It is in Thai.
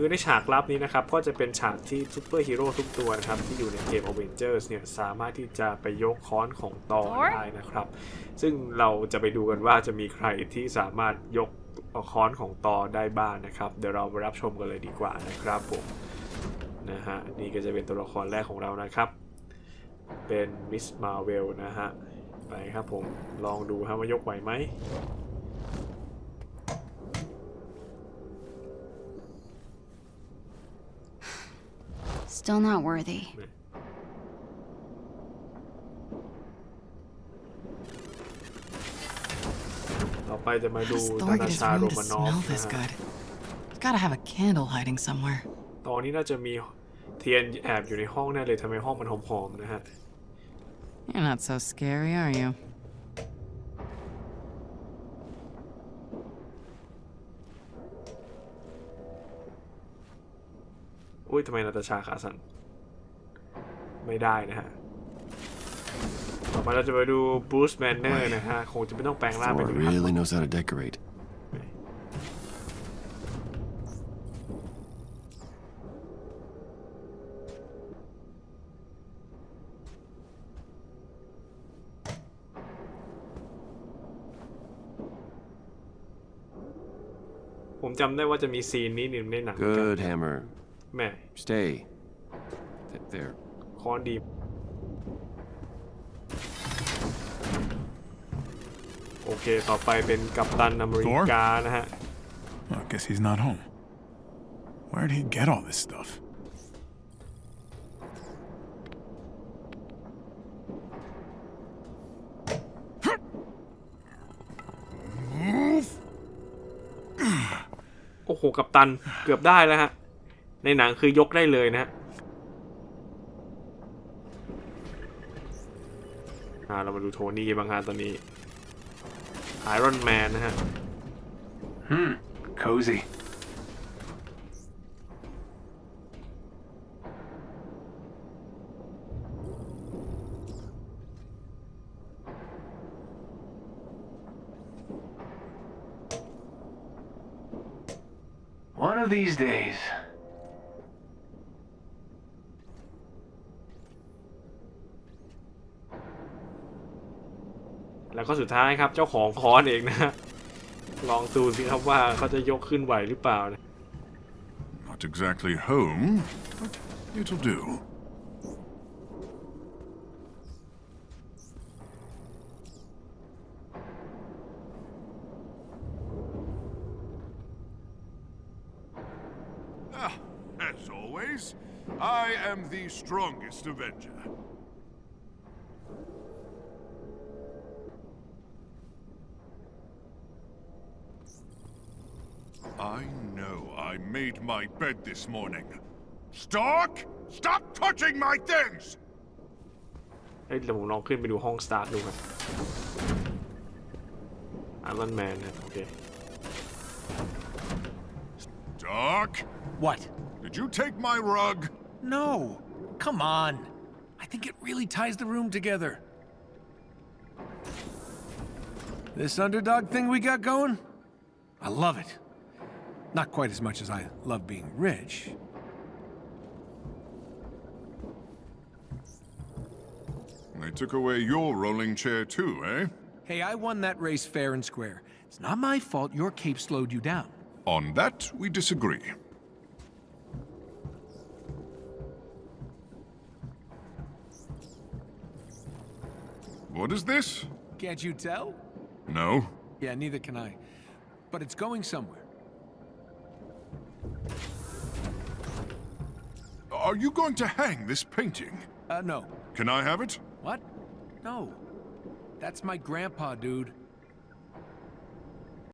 คือในฉากลับนี้นะครับ ก็จะเป็นฉากที่ซูเปอร์ฮีโร่ทุกตัวนะครับ ที่อยู่ในเกม Avengers เนี่ย สามารถที่จะไปยกค้อนของตอ Thor? ได้นะครับ ซึ่งเราจะไปดูกันว่าจะมีใครที่สามารถยกค้อนของตอได้บ้างนะครับ เดี๋ยวเราไปรับชมกันเลยดีกว่านะครับผมนะฮะนี่ก็จะเป็นตัวละครแรกของเรานะครับ เป็นมิสมาเวลนะฮะไปครับผมลองดูฮะว่ายกไหวไหม Still not worthy. ต่อไปจะมา How ดู does ธ Thor นา get his ชา room โร to มานอฟ smell นะ this ฮะ good? He's gotta have a candle hiding somewhere. ตอนนี้น่าจะมีเทียนแอบอยู่ในห้องแน่เลยทำไมห้องมันหอมๆนะฮะ You're not so scary, are you? อุ้ยทำไมนาตาชาขาสั่นไม่ได้นะฮะ ต่อมาเราจะไปดูบรูซแมนเนอร์นะฮะ คงจะไม่ต้องแปลงร่างเป็น Thor ถึงฮัก really knows how to decorate. ผมจำได้ว่าจะมีซีนนี้ในหนังเหมือนกัน Good, Hammer. แม่ Stay. Th- there. ค้อนดี โอเค ต่อไปเป็นกัปตันอเมริกานะฮะ Well, I guess he's not home. Where'd he get all this stuff? Move! โอ้โห กัปตัน เกือบได้แล้วฮะ ในหนังคือยกได้เลยนะฮะอ่าเรามาดูโทนี่บางฮะตอนนี้ไอรอนแมนนะฮะ Cozy. One of these days. แล้วก็สุดท้ายครับเจ้าของค้อนเองนะ ลองดูสิครับว่าเขาจะยกขึ้นไหวหรือเปล่านะ Not exactly home, but it'll do. Ah, as always, I am the strongest Avenger. I know I made my bed this morning. Stark, stop touching my things! เอ้ยเดี๋ยวผมลองขึ้นไปดูห้องสตาร์ทดูครับไอรอนแมนนะโอเค Stark, What? did you take my rug? No. Come on. I think it really ties the room together. This underdog thing we got going? I love it. Not quite as much as I love being rich. They took away your rolling chair too, eh? Hey, I won that race fair and square. It's not my fault your cape slowed you down. On that, we disagree. What is this? Can't you tell? No. Yeah, neither can I. But it's going somewhere. Are you going to hang this painting? Uh, no. Can I have it? What? No. That's my grandpa, dude.